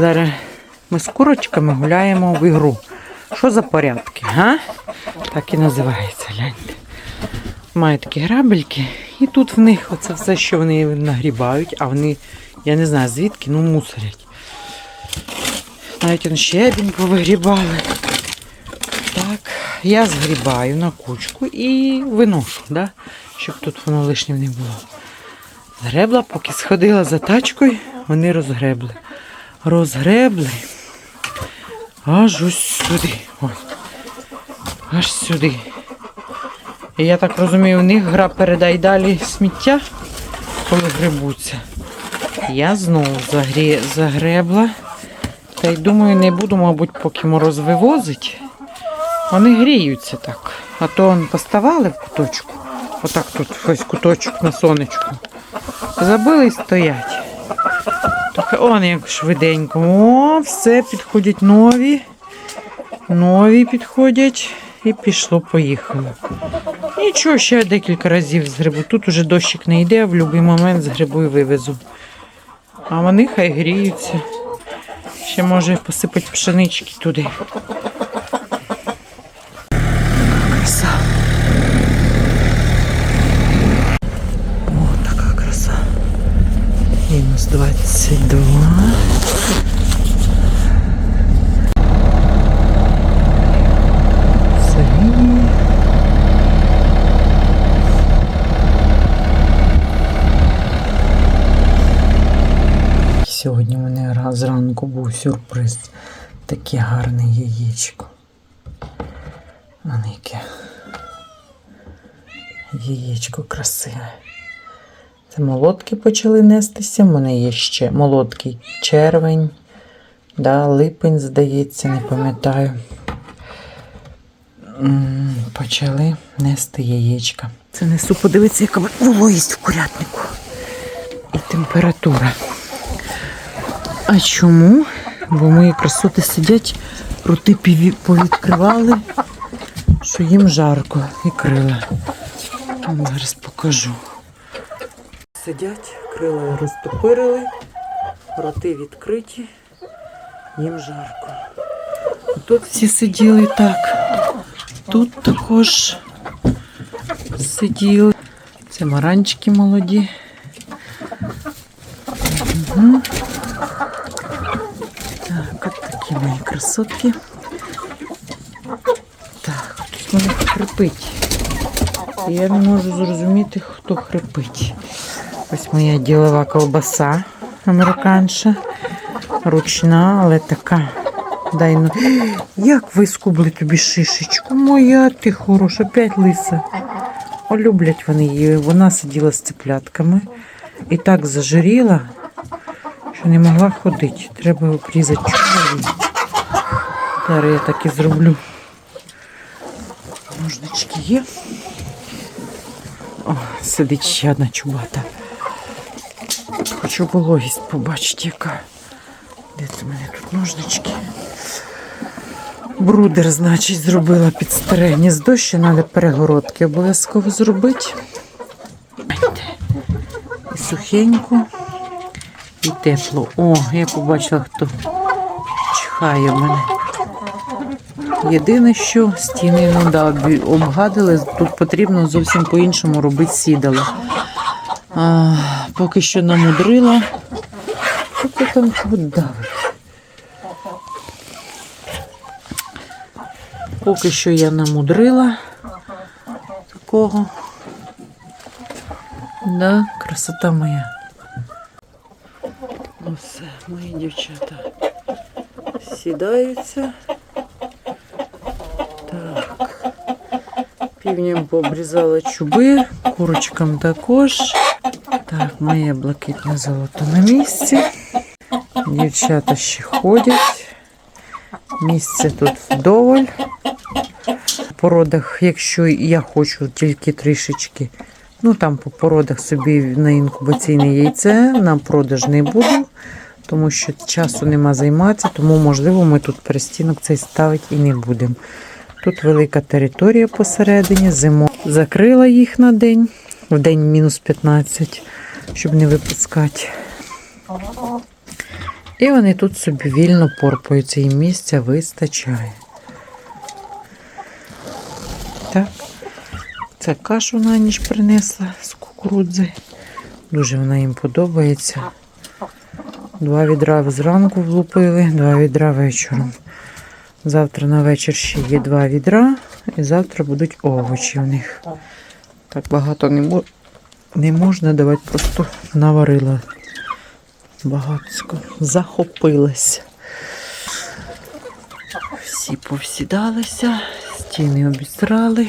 Зараз ми з курочками гуляємо в ігру. Що за порядки, га? Так і називається, гляньте. Мають такі грабельки, і тут в них оце все, що вони нагрібають, а вони, я не знаю звідки, ну мусорять. Навіть он щебінь повигрібали. Так, я згрібаю на кучку і виношу, да? щоб тут воно лишнім не було. Згребла, поки сходила за тачкою, вони розгребли. Розгребли. Аж ось сюди. Ось. Аж сюди. І я так розумію, у них гра передай далі сміття, коли грибуться. Я знову загрі... загребла. Та й думаю, не буду, мабуть, поки мороз вивозить. Вони гріються так. А то он поставали в куточку. Отак тут ось куточок на сонечку. Забили і стоять. Трохи он як швиденько. О, все, підходять нові. Нові підходять. І пішло, поїхало. Нічого, ще декілька разів згребу. Тут уже дощик не йде, в будь-який момент згребу і вивезу. А вони хай гріються. Ще може посипати пшенички туди. Краса. О, така краса. Мінус 22. Синій. Сьогодні у мене ра- зранку був сюрприз. Таке гарне яєчко. Воно яке. Яєчко красиве. Це молотки почали нестися. У мене є ще молоткий червень, да, липень, здається, не пам'ятаю. Почали нести яєчка. Це несу, подивитися, яка вологість в курятнику. І температура. А чому? Бо мої красоти сидять, роти повідкривали, що їм жарко і крила. Зараз покажу. Сидять, крила розтопирили, роти відкриті, їм жарко. Тут всі сиділи так. Тут також сиділи. Це маранчики молоді. Угу. Так, от такі мої красотки. Так, тут мене хрипить. Я не можу зрозуміти, хто хрипить. Ось моя ділова колбаса американша. Ручна, але така. Дай ну. Як вискубли тобі шишечку? Моя ти хороша, опять лиса. О, люблять вони її. Вона сиділа з цеплятками і так зажиріла, що не могла ходити. Треба обрізати чубові. Зараз я так і зроблю. Ножнички є. О, сидить ще одна чубата. Хочу вологість побачити, яка. Де це в мене тут ножнички? Брудер, значить, зробила під старе гніздо, ще треба перегородки обов'язково зробити. І сухенько, і тепло. О, я побачила, хто чихає в мене. Єдине, що стіни ну, да, обгадили, тут потрібно зовсім по-іншому робити сідало. А, поки що намудрила. Що ти там давить? Поки що я намудрила такого. Да, красота моя. Ну все, мої дівчата сідаються. Півням пообрізала чуби, курочкам також. Так, моє блакитне золото на місці. Дівчата ще ходять. Місце тут вдоволь. В породах, якщо я хочу тільки трішечки, ну там по породах собі на інкубаційне яйце, на продаж не буду, тому що часу нема займатися, тому можливо ми тут перестінок цей ставити і не будемо. Тут велика територія посередині, зиму закрила їх на день, в день мінус 15, щоб не випускати. І вони тут собі вільно порпаються, і місця вистачає. Так. Це кашу на ніч принесла з кукурудзи. Дуже вона їм подобається. Два відра зранку влупили, два відра вечором. Завтра на вечір ще є два відра, і завтра будуть овочі в них. Так багато не, мо- не можна давати, просто наварила. Багатсько захопилась. Всі повсідалися, стіни обісрали.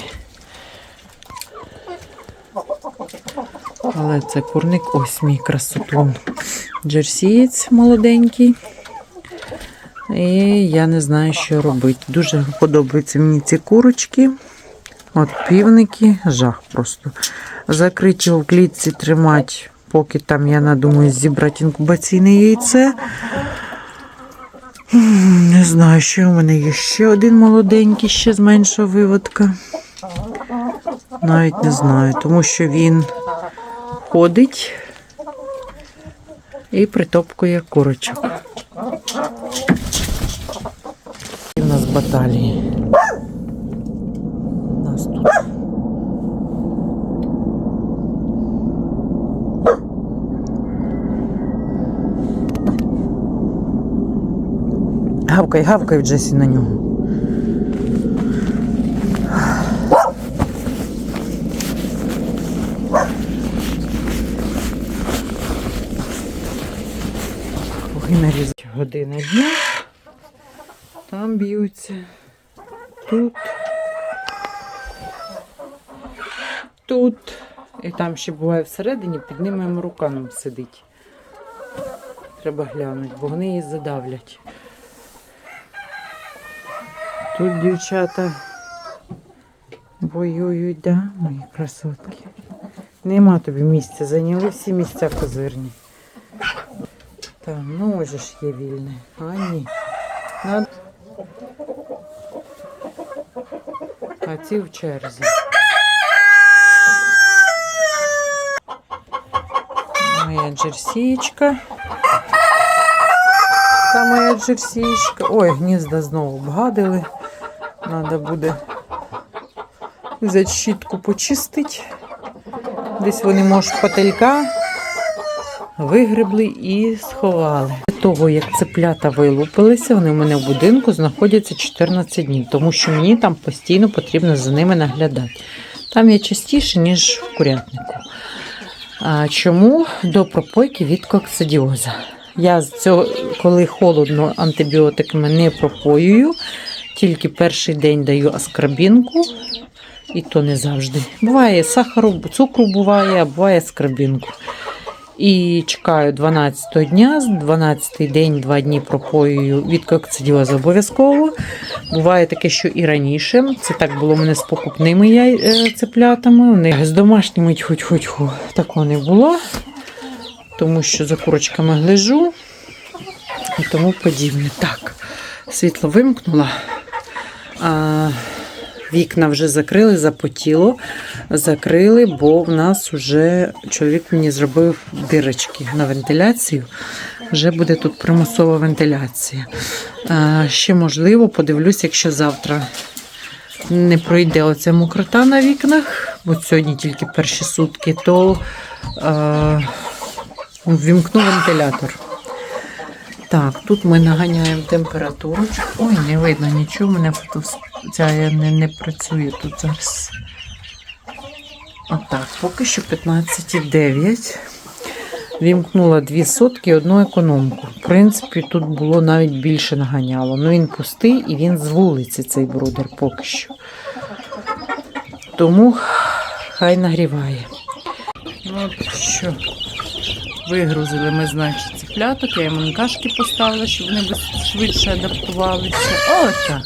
Але це курник ось мій красотун. Джерсієць молоденький. І я не знаю, що робити. Дуже подобаються мені ці курочки. От півники, жах просто. Закрити його в клітці тримати, поки там я надумаю зібрати інкубаційне яйце. Не знаю, що у мене є ще один молоденький, ще з меншого виводка. Навіть не знаю, тому що він ходить і притопкує курочок. Баталії. Нас тут. Гавкай, гавкай Джесі на нього. Ой, нарізати година дня. Там б'ються. Тут. Тут. І там ще буває всередині, під ними руканом сидить. Треба глянути, бо вони її задавлять. Тут дівчата воюють, да, мої красотки. Нема тобі місця, зайняли всі місця козирні. Так, ну ось ж є вільне. А ні. Надо... А ці в черзі. Моя джерсієчка. Та моя джерсієчка. Ой, гнізда знову обгадили. Надо буде взяти щітку почистити. Десь вони, може, пателька вигребли і сховали. До того, як цеплята вилупилися, вони в мене в будинку знаходяться 14 днів, тому що мені там постійно потрібно за ними наглядати. Там є частіше, ніж в курятнику. А чому до пропойки від коксидіоза? Я з цього, коли холодно, антибіотиками не пропоюю, тільки перший день даю аскарбінку, і то не завжди. Буває сахару, цукру буває, а буває скрабінку. І чекаю 12-го дня, з 12-й день, 2 дні пропоюю від кокцидіозу обов'язково. Буває таке, що і раніше. Це так було в мене з покупними яй- е, цеплятами. У них з домашніми хоч хоч такого не було, тому що за курочками глижу і тому подібне. Так, світло вимкнула. А, Вікна вже закрили, запотіло. Закрили, бо в нас вже чоловік мені зробив дирочки на вентиляцію. Вже буде тут примусова вентиляція. Ще можливо, подивлюсь, якщо завтра не пройде оця мокрота на вікнах, бо сьогодні тільки перші сутки, то а, ввімкну вентилятор. Так, тут ми наганяємо температуру. Ой, не видно нічого, мене фото ця не, не працює тут зараз. Отак, поки що 15,9. Вімкнула дві сотки і одну економку. В принципі, тут було навіть більше наганяло. Ну він пустий і він з вулиці цей брудер поки що. Тому хай нагріває. Ну, от що. Вигрузили ми, значить, цепляток, я йому кашки поставила, щоб вони швидше адаптувалися. О, так.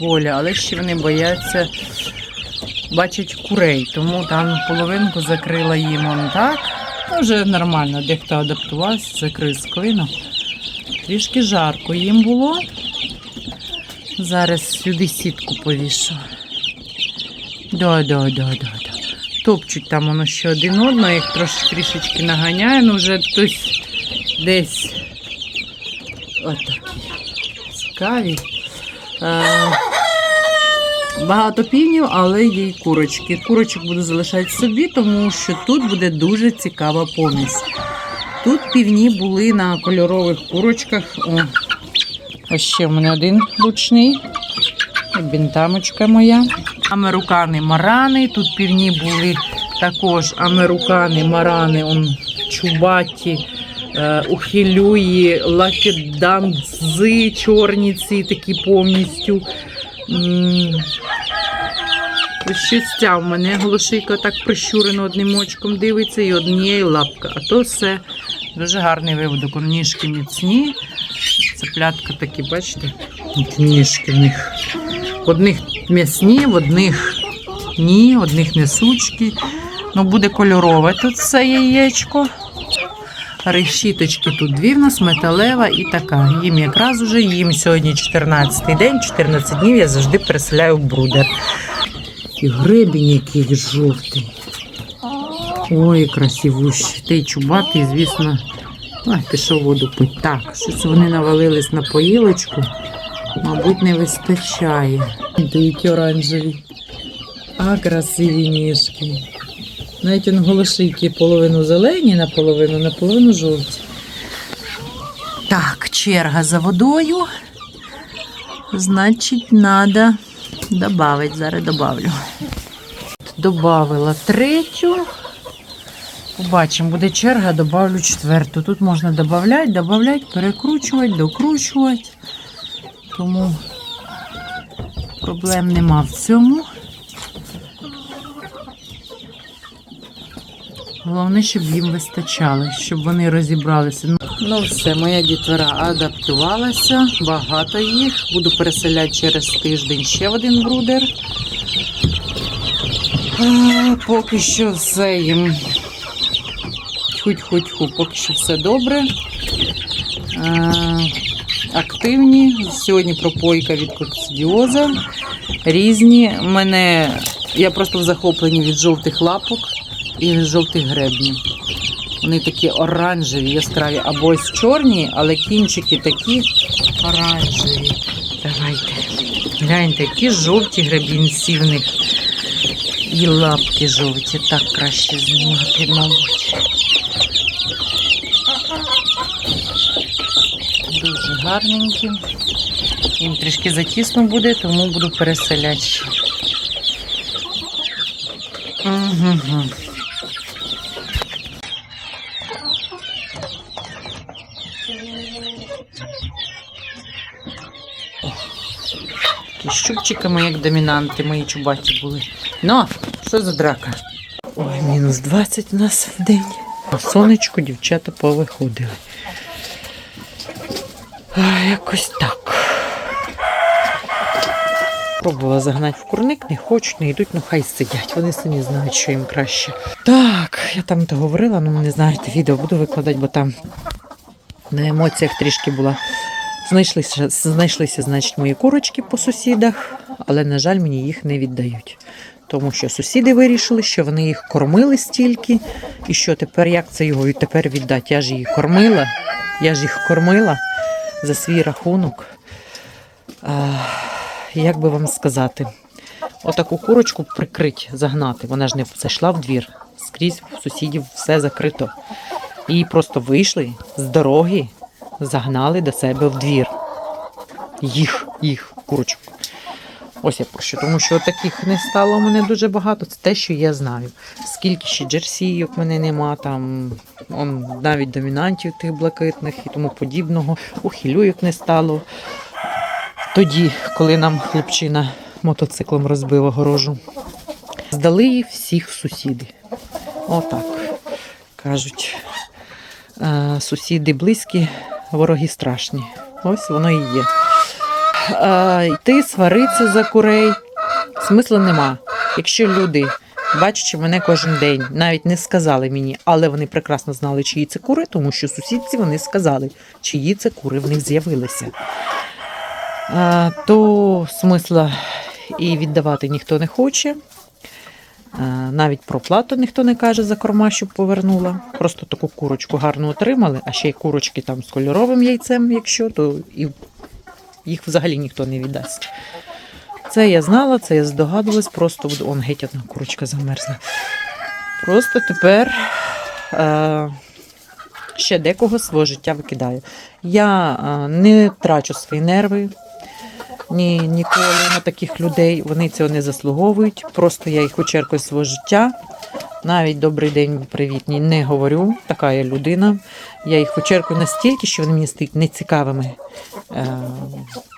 Воля, але ще вони бояться бачать курей, тому там половинку закрила їм он так. Ну, вже нормально, дехто адаптувався, закрив склину. Трішки жарко їм було. Зараз сюди сітку повішу. Да, да, да, да. Топчуть там воно ще один одного, їх трошки трішечки наганяє, ну вже хтось десь Отакі. Цікаві. Е, Багато півнів, але є й курочки. Курочок буду залишати собі, тому що тут буде дуже цікава помість. Тут півні були на кольорових курочках. О, ось ще в мене один ручний. Бінтамочка моя. Американи марани. Тут півні були також американи, марани, он, чубаті, ухилюї, лакедамзи, чорні ці такі повністю. Щось в мене голошийка так прищурено одним очком дивиться і однією лапка. А то все дуже гарний виводок. Ніжки міцні. Цеплятка такі, бачите? Ніжки в них. В одних м'ясні, в одних ні, одних несучки. Ну, буде кольорове тут це яєчко. Решіточки тут дві в нас металева і така. Їм якраз уже їм сьогодні 14-й день, 14 днів я завжди переселяю в брудер. І гребінь який жовтий. Ой, красивущий. Той чубатий, звісно. Ой, пішов воду пить. Так, щось вони навалились на поїлочку. Мабуть, не вистачає. Дикі оранжеві. А красиві ніжки. Навіть он голошийки половину зелені, наполовину, наполовину жовті. Так, черга за водою. Значить, треба додати. Зараз добавлю. Добавила третю. Побачимо, буде черга, добавлю четверту. Тут можна додати, додати, перекручувати, докручувати. Тому проблем нема в цьому. Головне, щоб їм вистачало, щоб вони розібралися. Ну, Ну все, моя дітвора адаптувалася, багато їх. Буду переселяти через тиждень ще один брудер. А, поки що все їм. Хуть-хуть-ху, поки що все добре. А, активні. Сьогодні пропойка від коксидіоза. Різні. Мене, я просто в захопленні від жовтих лапок і жовтих гребнів. Вони такі оранжеві, яскраві, або ось чорні, але кінчики такі оранжеві. Давайте. Гляньте, які жовті гребінці в них. І лапки жовті. Так краще знімати, мабуть. Дуже гарненькі. Їм трішки затісно буде, тому буду переселяти. Угу. Такі як домінанти, мої чубаті були. Ну, що за драка? Ой, мінус 20 у нас в день. А сонечко дівчата повиходили. Якось так. Пробувала загнати в курник, не хочуть, не йдуть, ну хай сидять. Вони самі знають, що їм краще. Так, я там то говорила, ну не знаєте, відео буду викладати, бо там на емоціях трішки була. Знайшлися, знайшлися, значить, мої курочки по сусідах, але, на жаль, мені їх не віддають. Тому що сусіди вирішили, що вони їх кормили стільки, і що тепер як це його тепер віддати? Я ж їх кормила, я ж їх кормила за свій рахунок. А, як би вам сказати, отаку курочку прикрить, загнати. Вона ж не зайшла в двір. Скрізь в сусідів все закрито. І просто вийшли з дороги, загнали до себе в двір. Їх, їх, курочок. Ось я про що. Тому що таких не стало у мене дуже багато. Це те, що я знаю. Скільки ще джерсійок в мене нема, там он, навіть домінантів тих блакитних і тому подібного. Ухилюйок не стало. Тоді, коли нам хлопчина мотоциклом розбив огорожу. Здали їх всіх сусіди. Отак. Кажуть, е, сусіди близькі, вороги страшні. Ось воно і є. Е, йти сваритися за курей смисла нема. Якщо люди, бачачи мене кожен день, навіть не сказали мені, але вони прекрасно знали, чиї це кури, тому що сусідці вони сказали, чиї це кури в них з'явилися. То смисла і віддавати ніхто не хоче. Е, Навіть про плату ніхто не каже за корма, щоб повернула. Просто таку курочку гарно отримали, а ще й курочки там з кольоровим яйцем, якщо, то і їх взагалі ніхто не віддасть. Це я знала, це я здогадувалась, просто он геть одна курочка замерзла. Просто тепер е, ще декого свого життя викидаю. Я е, не трачу свої нерви ні, ніколи на таких людей. Вони цього не заслуговують. Просто я їх очеркую свого життя. Навіть добрий день, привітні не говорю. Така я людина. Я їх очеркую настільки, що вони мені стають нецікавими. Е,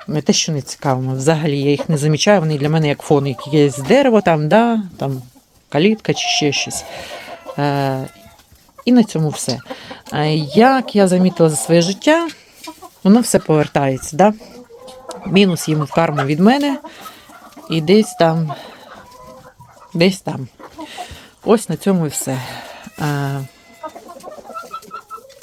не те, що не цікавими, взагалі я їх не замічаю. Вони для мене як фон, якесь дерево, там, да, там калітка чи ще щось. Е, і на цьому все. Е, як я замітила за своє життя, воно все повертається. Да? Мінус в карму від мене, і десь там, десь там. Ось на цьому і все.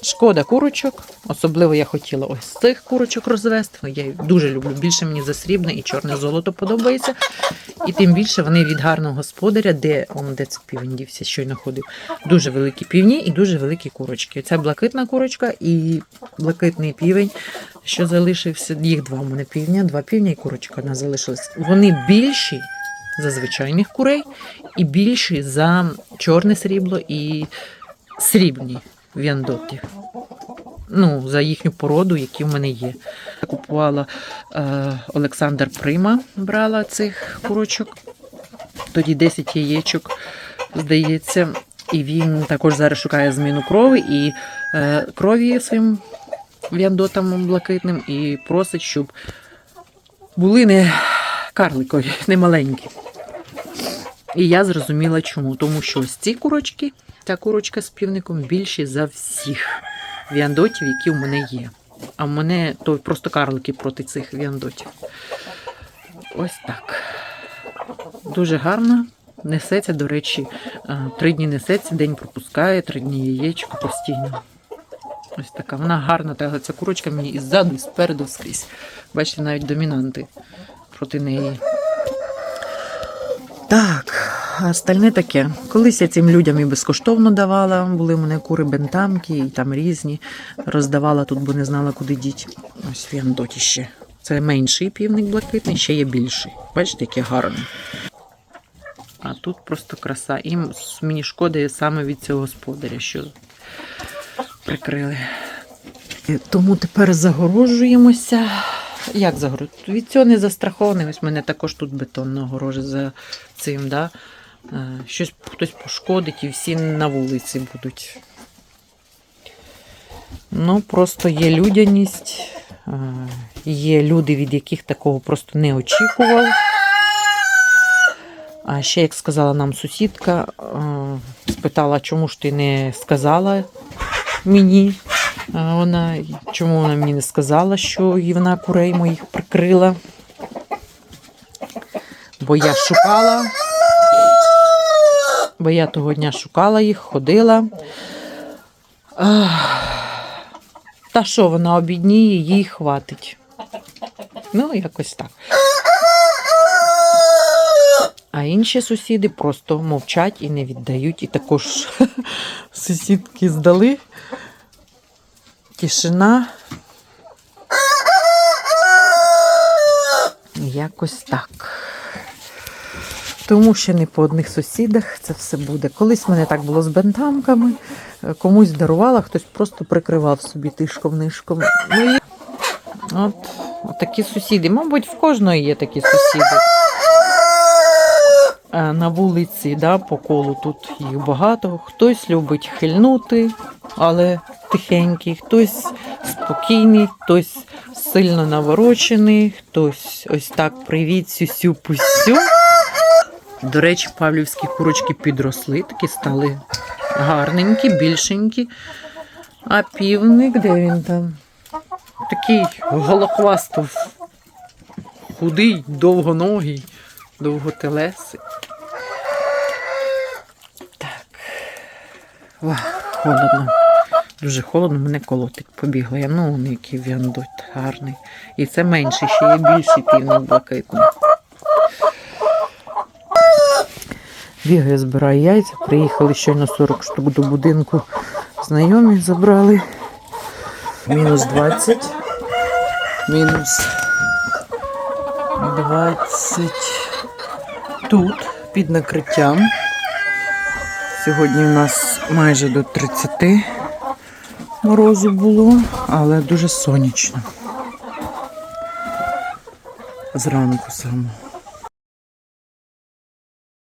Шкода курочок. Особливо я хотіла ось цих курочок розвести. Я їх дуже люблю. Більше мені за срібне і чорне золото подобається. І тим більше вони від гарного господаря, де он, де це півень дівся, щойно ходив. Дуже великі півні і дуже великі курочки. Це блакитна курочка і блакитний півень, що залишився. Їх два у мене півня, два півня і курочка одна залишилась. Вони більші за звичайних курей і більші за чорне срібло і срібні віандоті. Ну, за їхню породу, які в мене є. Я купувала е, Олександр Прима, брала цих курочок. Тоді 10 яєчок, здається. І він також зараз шукає зміну крові і е, крові своїм віандотам блакитним і просить, щоб були не карликові, не маленькі. І я зрозуміла чому. Тому що ось ці курочки, ця курочка з півником більші за всіх віандотів, які в мене є. А в мене то просто карлики проти цих віандотів. Ось так. Дуже гарно. Несеться, до речі, е, три дні несеться, день пропускає, три дні яєчко постійно. Ось така. Вона гарна, та ця курочка мені і ззаду, і спереду скрізь. Бачите, навіть домінанти проти неї. А остальне таке. Колись я цим людям і безкоштовно давала. Були мене кури бентамки, і там різні. Роздавала тут, бо не знала, куди діть. Ось віандоті ще. Це менший півник блакитний, ще є більший. Бачите, який гарний. А тут просто краса. І мені шкода саме від цього господаря, що прикрили. Е, Тому тепер загорожуємося. Як загорожуємося? Від цього не застрахований. Ось мене також тут бетонна огорожа за цим. Да? Е, Щось хтось пошкодить і всі на вулиці будуть. Ну, просто є людяність, е, є люди, від яких такого просто не очікував. А ще, як сказала нам сусідка, е, спитала, чому ж ти не сказала мені. Вона, чому вона мені не сказала, що і вона курей моїх прикрила? Бо я шукала. Бо я того дня шукала їх, ходила. Та що вона обідніє, їй хватить. Ну, якось так. А інші сусіди просто мовчать і не віддають. І також сусідки здали. Тишина. Якось так. Тому що не по одних сусідах це все буде. Колись в мене так було з бентамками, комусь дарувала, хтось просто прикривав собі тишком-нишком. Ну, і от, от такі сусіди. Мабуть, в кожної є такі сусіди. Е, На вулиці, да, по колу тут їх багато. Хтось любить хильнути, але тихенький, хтось спокійний, хтось сильно наворочений, хтось ось так привіт, сюсю пусю. До речі, павлівські курочки підросли, такі стали гарненькі, більшенькі. А півник, де він там? Такий голохвастов, худий, довгоногий, довготелесий. Так. Ва, холодно. Дуже холодно, мене колотить. Побігла я. Ну, он який віандот гарний. І це менший, ще є більший півник блакитний. Бігає, збирає яйця. Приїхали щойно 40 штук до будинку. Знайомі забрали. Мінус 20. Мінус 20 тут, під накриттям. Сьогодні у нас майже до 30 морозу було, але дуже сонячно. Зранку саме.